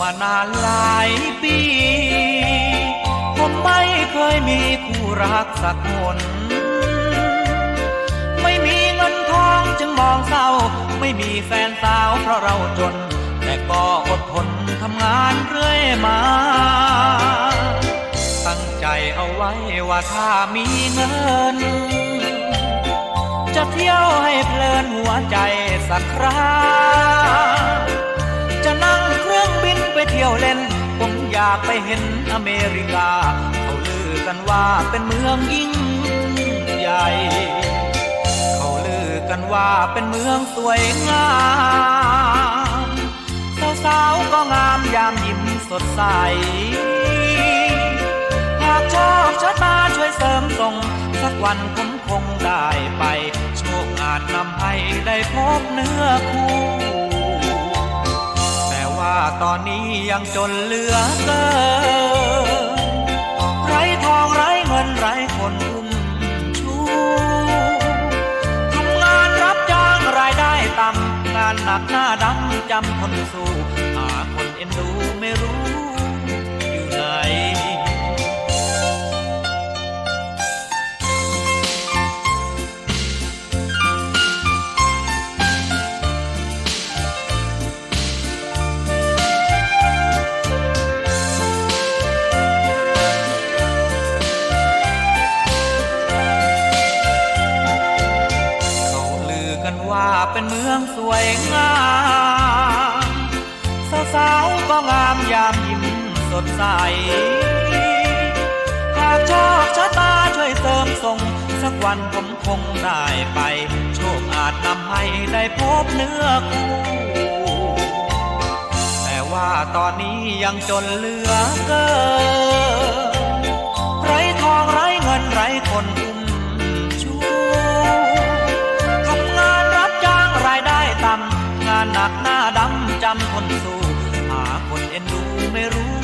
มานานหลายปี ผมไม่เคยมีคู่รักสักคน ไม่มีเงินทองจึงมองเศร้า ไม่มีแฟนสาวเพราะเราจน แต่ก็อดทนทำงานเรื่อยมา ตั้งใจเอาไว้ว่าถ้ามีเงิน จะเที่ยวให้เพลินหัวใจสักคราากไปเห็นอเมริกา เขาลือกันว่าเป็นเมืองยิ่งใหญ่ เขาลือกันว่าเป็นเมืองสวยงามสาวๆก็งามยามยิ้มสดใส หากโชคชะตาช่วยเสริมส่ง สักวันผมคงได้ไป โชคอาจนำให้ได้พบเนื้อคู่ แต่ตอนนี้ยังจนเหลือเกินไร้ทองไร้เงินไร้คนอุ้มชูทำงานรับจ้างรายได้ต่ำงานหนักหน้าดำจำทนสู้หาคนเอ็นดูไม่รู้ ว่าเป็นเมืองสวยงามสาวๆก็งามยามยิ้มสดใส หากโชคชะตาช่วยเสริมส่ง สักวันผมคงได้ไป โชคอาจนำให้ได้พบเนื้อคู่แต่ว่าตอนนี้ยังจนเหลือเกิน ไร้ทองไร้เงินไร้คน หนักหน้าดำจำคนสู้หาคนเอ็นดูไม่รู้